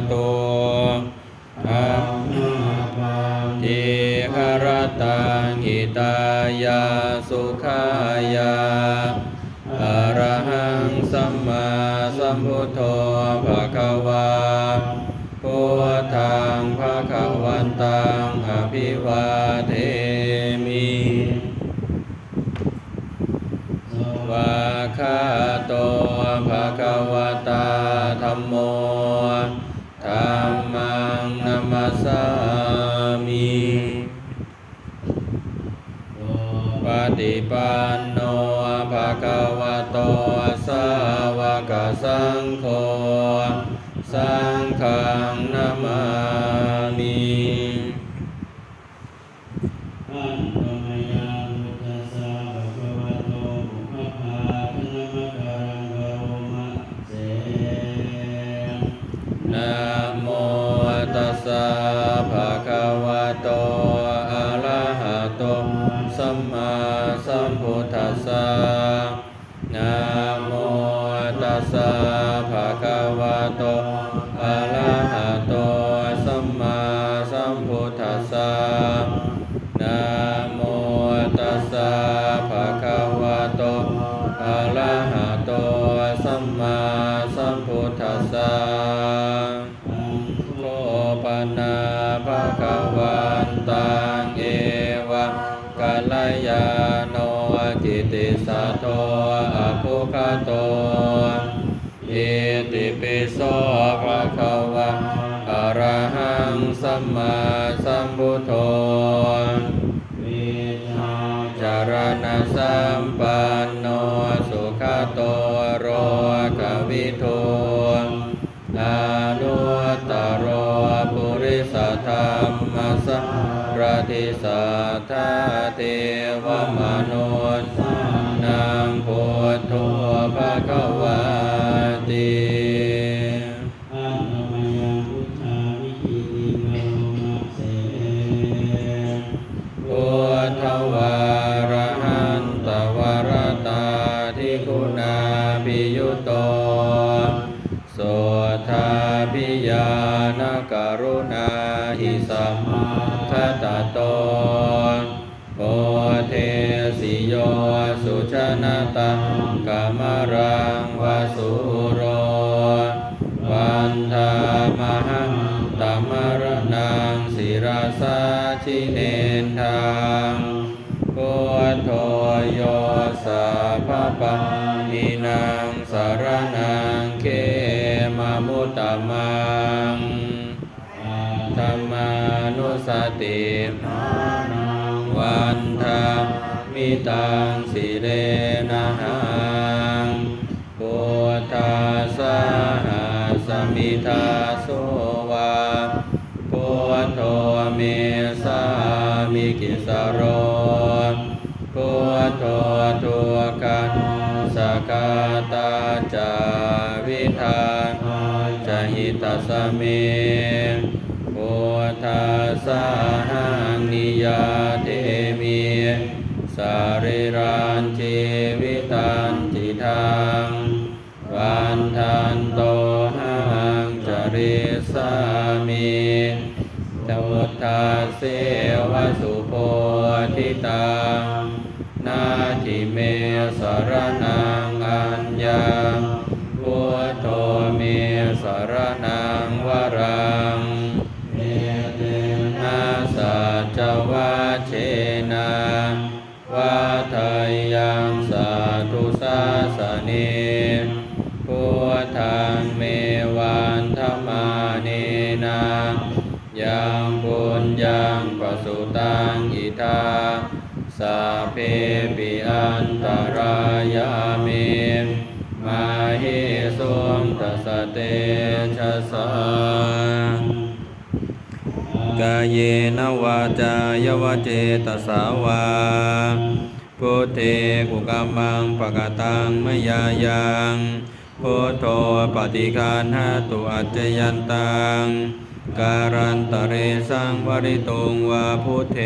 wabarakatuh. งนามา นาภะคะวันตังเอวะกัลยาโนกิติสัตโตอภุคโตอิติปิโสภะคะวะอรหังสัมมาสัมพุทโธจารณะสัมปันโนสุขโตโรกวิโท ติสัทธเทวมน มิตังสิเรนังปุทธาสหสมิทาโสวาปุทโธเมสามิกิสโรปุทโธทุกันสกาตาจาวิทานจหิตาสเมปุทธาสหนิยา เสวสุโพธิตังนาทิเมสรนังัญญัง ตาสัพเพปิอันตรายามิมาหิสุมตัสเตชะสากาเยนวาจายวเจตสาวาพุทเทกุกามังปะกตังมยายัง พุทโธปฏิคานหาตุอัจจยันตังการันตเรสังวริตุงวาพุเท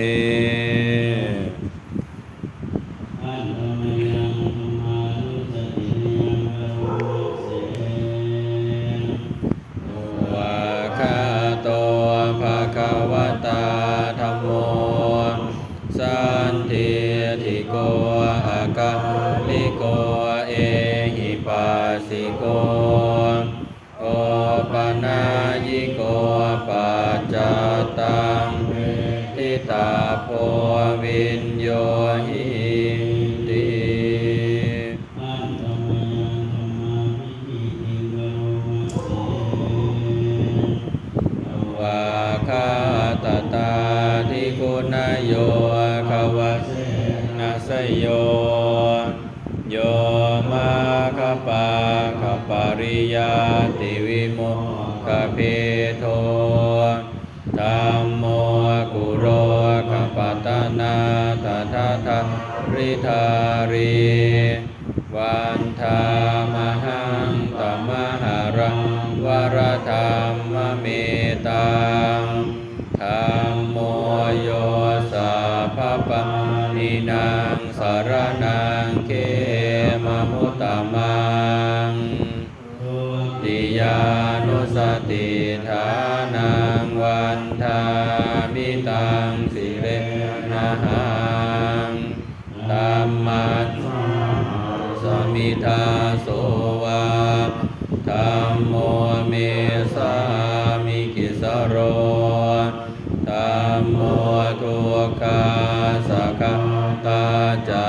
นโย ยานุสติฐานังวันทามิตังสิเรนะหังตัมมัสสมิทาโสวาธรรมโมเมสามิกิสโรธรรมโมทุกขาสักตาจา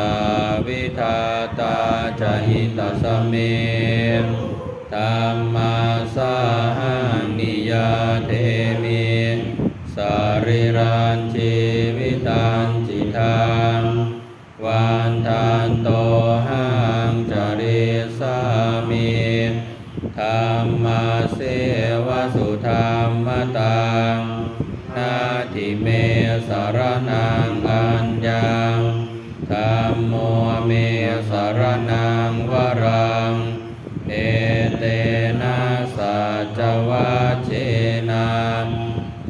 วิทาตาจหิตสเม เสวสุธรรมตังนาทิเมสารนังอัญญังธรรมโมเมสารนังวรังเอเตนะสัจวัชเชนะ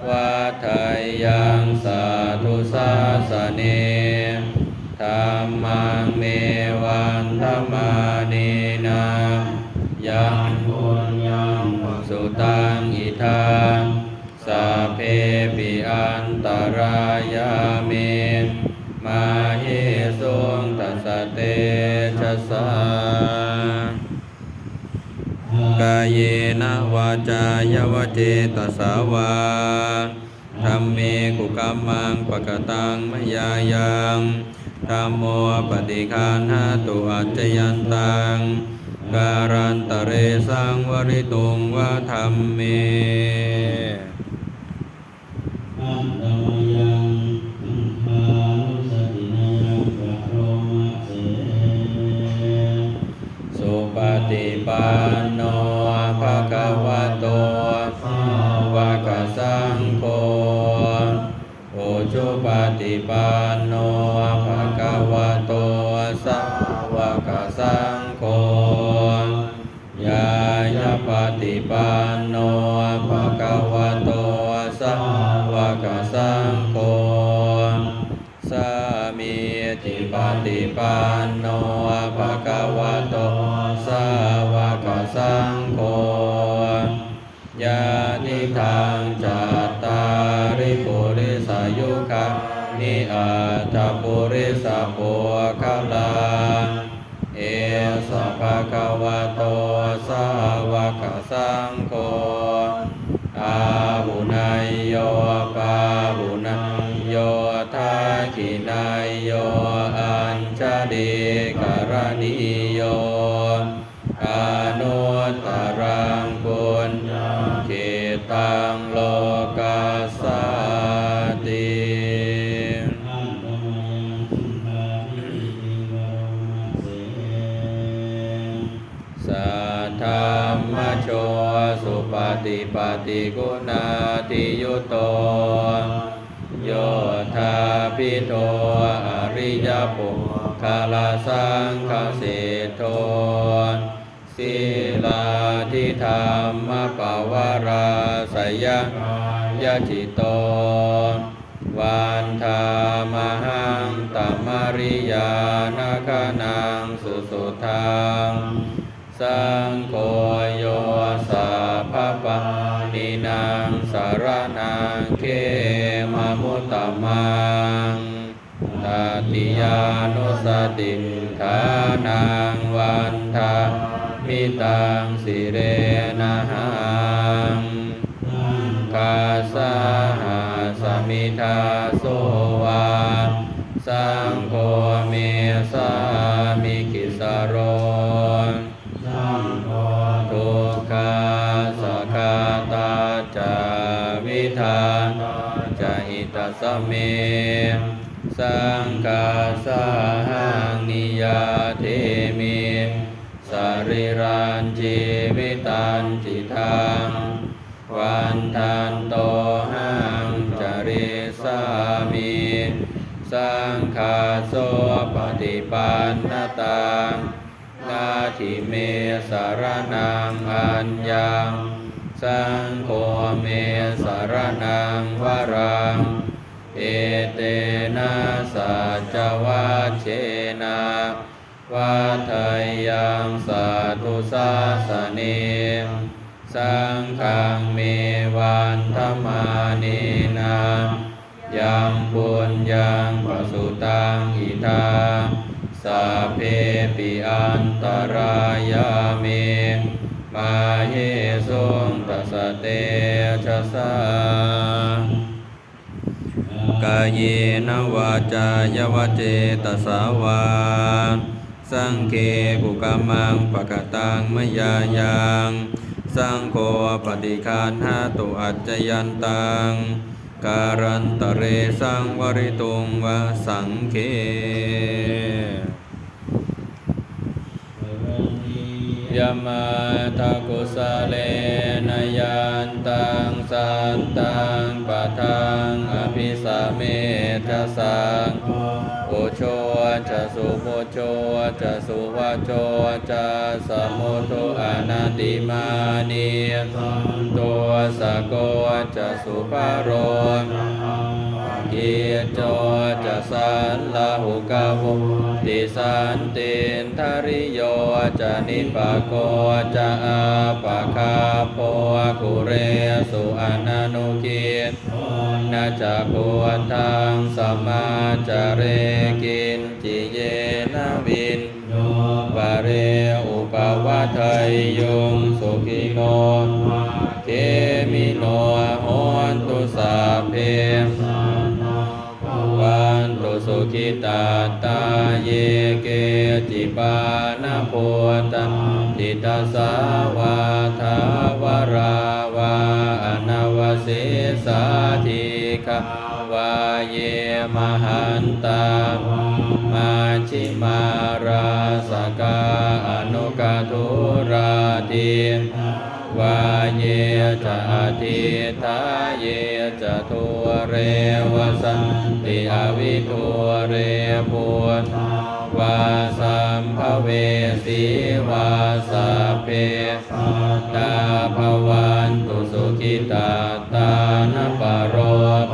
วัฏยังสาธุสาสเนธรรมัง นตรายาเมมาเฮสุงตัสเตชะสากายเยนะวาจายวเจตสาวาธรรมเมกุกัมมังปะกตังมยายังธรรมโมปฏิคานาตุอัจยันตังการันตเรสังวริตุงวะธรรมเม ตมยังอังคานุสตินายังกะโรมะเสสุปฏิปันโนภะคะวะโต สาวกสัง วกสังโฆสามีจิปฏิปันโน ฏิปฏิกุณาติยุตโตโยธาพิโตอริยปุคาลาสังคเสโทศีลาทิธรรมปวาราสยยจิตโตวันธามหังตัมมาริยานาคานังสุสุทังสัง ติยานุสติฐานังวันทามิตังสิเรนะหังกาสาหาสมิทาโสวาสังโฆเมสามิกิสโรสังโฆทุกขาสกาตาจาวิธาจะหิตสเม สังกาสาหังนิยาเทมิสาริรันชีวิตันจิตังวันทันโตหังจริสามิสังฆาโสปฏิปันนตังนาทิเมสารนังอัญญังสังโฆเมสารนังวรัง เอเตนะสัจวัชเชนะวัฏยังสัตุสาสเนสังฆังเมวันธมานีนายังปุญญังปสุตังอิทาสัพเพปิอันตรายาเมมาเยสุงตัสเตชะสา กายเยนวาจายวเจตสาวาสังเคปุกามังปะกตังมยายังสังโฆปฏิคานหาตุอัจจยันตังการันตเรสังวริตุงวะสังเค ยมมาทากุสเลนยันตังสันตังปะทังอภิสาเมทะสังโอโชจะสุโมโชจะสุวะโชจะสมุทุอนันติมานีตัวสะโกจะสุภาโรกิโจจะสันลาหุกาวุติสันตินทริโยจะนิปะโกจะอาปะคาโปกุเรสุอนันุกิตนาจะโกทังสมมาจเรกินจิเยนะวินปะเรอุปวัฏไทยยงสุขิโนเกมิโนโหนตุสาเพวันตุสุขิตาตาเยเกจิปานาโพตัน ติตาสาวาทาวราวาอนาวสิสาธิกาวาเยมหันตามาชิมาราสกาอนุกาทุราติวาเยจะอาทิทาเยจะทุเรวสันติอวิทุเรปุต วาสัมภเวสีวาสาเพตาภวันตุสุขิตาตานปโร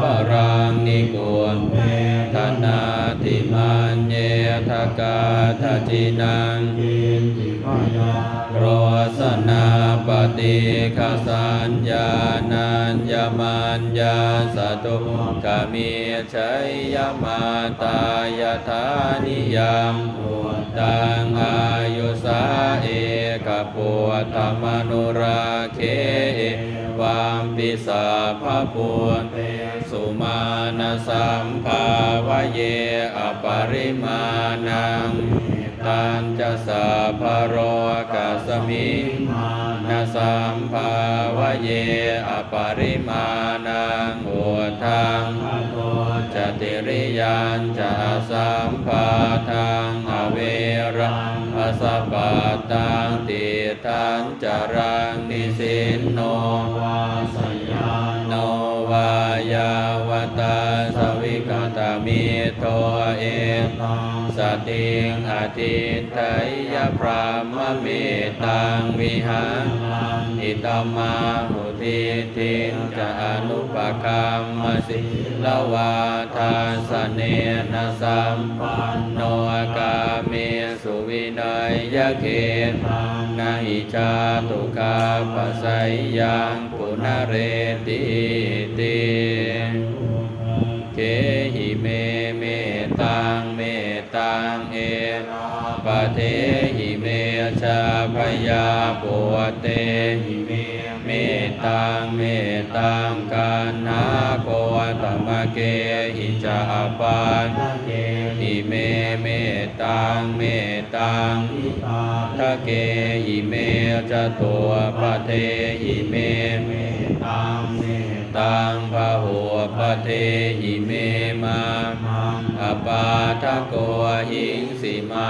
ปรังนิกุลธนาติมันเยทกาทจินัง รสนาปฏิคสัญญานัญญมัญญาสตุกามีชัยยมาตายธานิยามตังอายุสาเอกปุตตมนุราเความปิสาภาปุนสุมาณสัมภาวะเยอปริมาณังตันจะสาภโรก มินาสัมภาวะเยอปริมาณังโอทังจติริยันจะสัมภาทังอเวรังอสปปาตังติทันจารังนิสินโนวาสยานโนวายาวตาสวิกตา มิโตเอตังสติงอติไทยพรามเมตังวิหารอิตมาหุติทินจะอนุปคัมมสิลวาทาสเนนสัมปันโนกาเมสุวินัยยะเกตังนาหิจาตุกาปสัยยังปุณเรติติเเทหิเมชาพยาปุเตหิเมเมตังเมตังกันนาโกตมะเกหิจาปานหิเมเมตังเมตังทะเกหิเมจตัวปะเทหิเมเมตังเม ตังพะหัวปะเทหิเมมาอปาทะโกหิงสิมา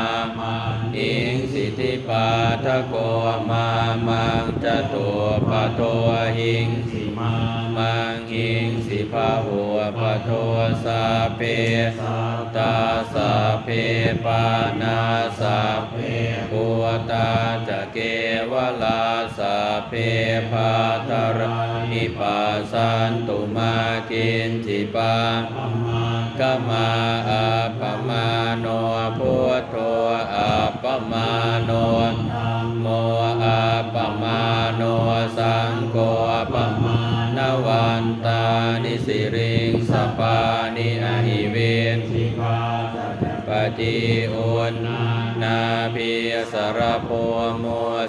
หิงสิทิปาทะโกมามังจะตุปะโทหิงสิมามังหิงสิภาหัวปะโทสาเพสัตตาสาเพปานาสาเพ ภูตาจะเกวลาสาเพพาตรานิปัสสันตุมากินจิปาธรรมากมาอาปมาโนพุทโธอาปมาโนโมอาปมาโนสังโฆปมานวันตานิสิริงสปานิอา ปติอุณนาพิสรโพโม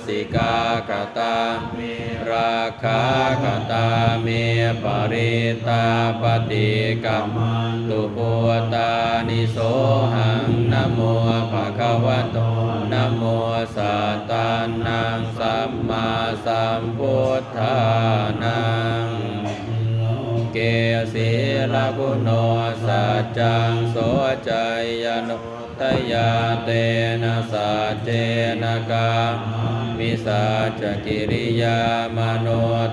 สิกาคตาเมราคาคตาเมปริตาปฏิกัมมันตุปุตานิโสหังนโมภะคะวะโตนโมสัตตานังสัมมาสัมพุทธานัง เกศีลกุโนสัจจังโสจยโนทยาเตนะสัจเจนะกามิสัจกิริยามโน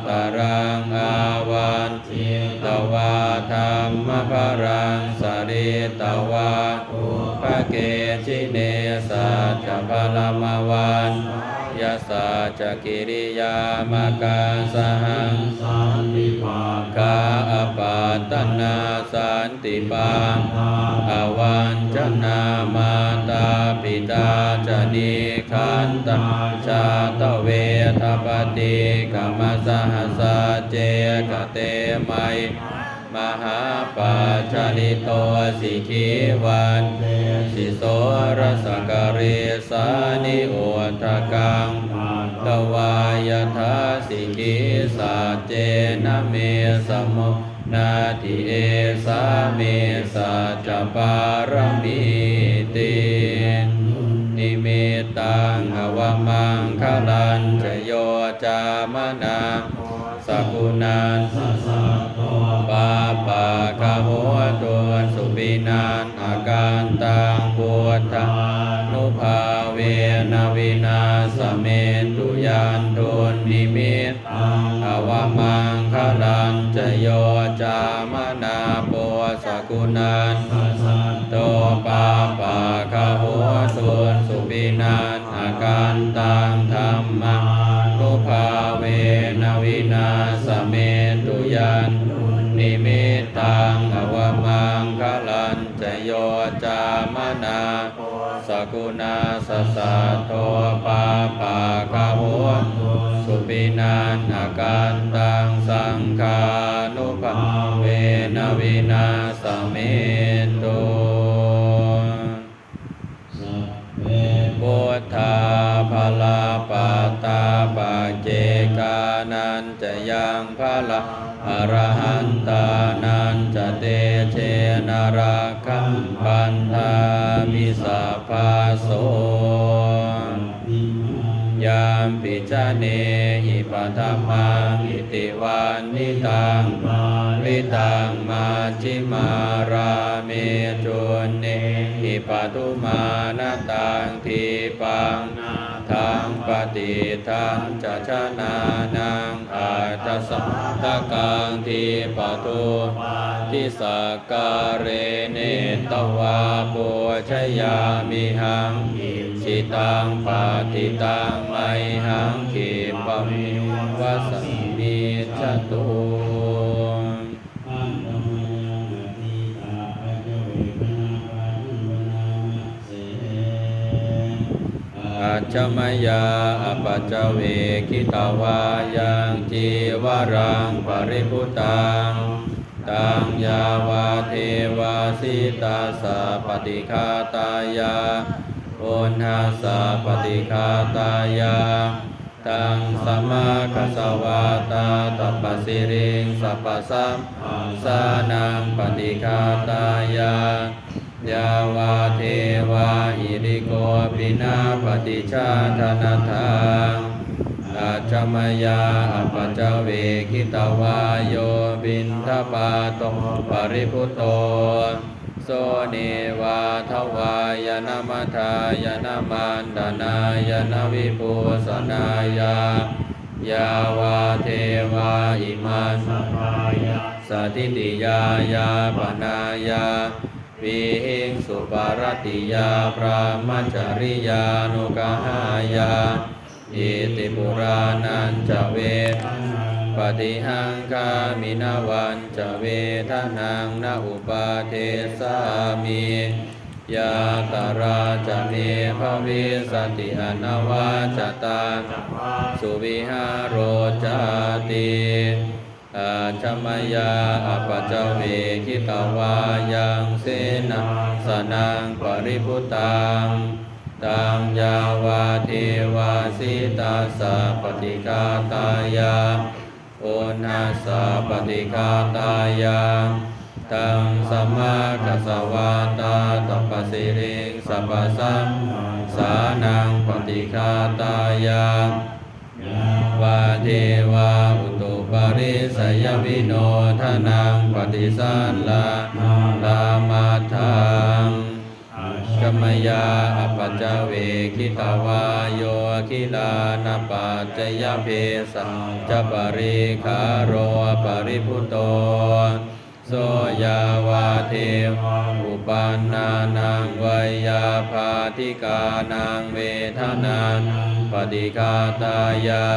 ตรังอาวันตวาธรรมภรังสริตวาภะเกชิเนสัจพลมวัน ยสสัจกิริยามกาสหังสันติภาคกาอปาตนาสันติปาอวันจนามาตาปิตาจนิคันตาชาตเวทปฏิกรรมสหัสสะเจกเตไม มหาปัจจลิโตสิกีวันสิโสรสกเรสานิโอทกังตวายทาสิกิสาเจนะเมสมุนาทิเอสาเมสัจปารมีตินิมิตังอวมังคลันจโยจามนาสกุณันสัสสะโตปาปะ กะโหตัวสุปินานอาการตังพุทธานุภาเวนวินาสเมตุยันทุนนิมิตอวมังคลันจโยจามนาโปสกุณันโตปาปะกะโหตุนสุปินานอาการตัง สสะโทปาปะกะโหสุปินานอาการตังสังฆานุภาเวนวินาสเมตุสัพเพพุทธาภลาปาตาปะเจกานันจะยังภลาอรหันตานันจะเตเชนารา คัมปันธามิสัพพาโสยามปิจเนหิปัทมังอิติวันนิตังปาลิวิตังมาจิมาราเมจุนเนหิปัทุมานตังทีปังนา ตีทันจะชนะนังอาตสัมตะกังทีปตุทิสกการเรเนตวาปุชยามิหังสิตังปฏิตังไมหังขี อาจมยาอปัจจเวกิตาวายังจีวรังปริพุตังตังยาวาเทวาสิตาสาปฏิคาตายาอุณหาสาปฏิคาตายาตังสมาคัสวาตาตัปปสิริงสัพพสัมสานังปฏิคาตายา ยาวาเทวาหิริโกปินาปฏิชาธนาทังอาจมยาอปัจเวคิตวาโยบินทปาโตปริพุตโตโสเนวาทวายนามัทายนามันดานายนาวิภูสนายายาวาเทวาอิมาสสปายะสถิติยายาปนายา วิหิงสุปารติยาพระมจริยานุกหายาอิติปุรานันจเวทปฏิหังคามินาวันจเวทนังนาอุปาเทสามียาตาราจะเมภวิสติอนาวาจตาสุวิหารโรจาติ อาชมายาอปจเวคิตาวายังเสนาสนังปริพุตังตังยาวาเทวาสิตาสะปฏิกาตายาโอนาสะปฏิกาตายาตังสมากัสวาตาตัปสิริงสัพพสัมสานังปฏิคาตายาวาเทวาอุตุ ปาริสยวิโนทนังปฏิสันลาลามาทังกมยาอปัจจเวคิตาวาโยคิลานาปัจยเพสัจปริคาโรปริพุโตโสยาวาเทวอุปันนานังวยยาภาธิกานังเวทนานปฏิกาตายา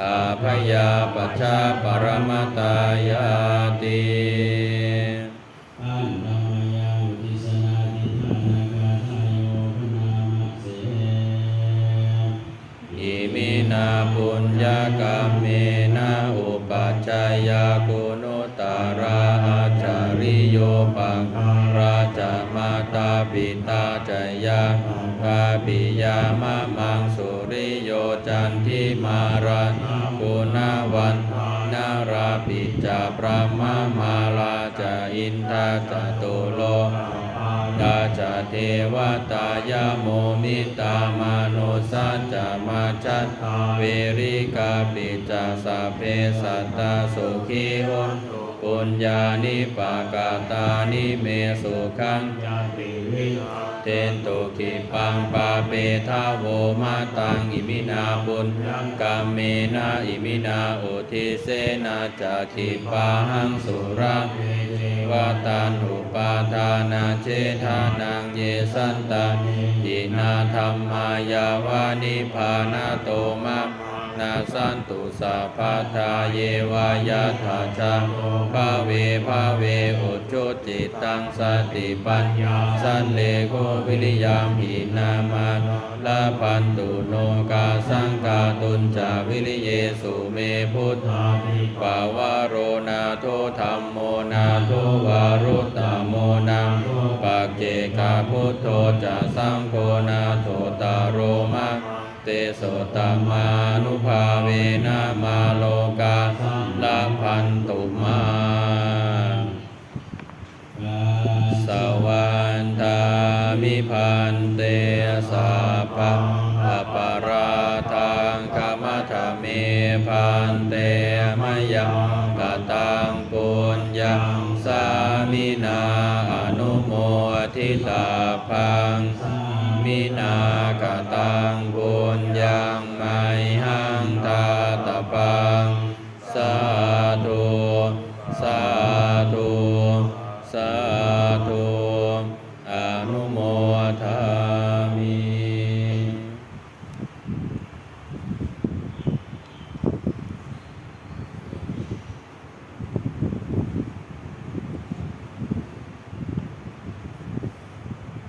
อาพยาปัจจาปรมตายาติอันธรรมยังติสนาติทานากาทายโยพนามะเสอิมินาปุญญากรรมเมนะอุปัชฌายาคุณุตตราอาจาริโยปังราชมาตาปิตาจยาภาปิยามะ จาพระมมาลาจาอินทาจตุโลดาจาเทวตายาโมมิตามโนสัจจามาจัตเวริกาปิจาสาเพสัตตาสุขีโหนปุญญานิปากาตานิเมสุขังยาติวิหา เตนตุกิปังปาเปทาโวมาตังอิมินาบุญกามเมนะอิมินาอุทิเสนาจักิปาหังสุราเวเทวาตานุปาทานาเจทานังเยสันตาอินาธรรมายาวานิพานาโตมะ นาสันตุสัพพะทาเยวายาธาจาภาเวภาเวอุจจุจิตตังสติปัญญาสันเลโกวิริยามหินามาลาพันตุโนกาสังกาตุนจาวิริเยสุเมพุทธาภิปาวาโรนาโทธรรมโมนาโทวารุตตโมนาปักเจกาพุทโธจะสังโฆนาโทตาโรมา เตโสตมานุภาเวนะมาโลกาลาพันตุมาสวันทามิพันเตสัพพะอปาราทังคมะทะเมพันเตมะยังกตังปุญญังสามินาอนุโมทิตาพังมินากตัง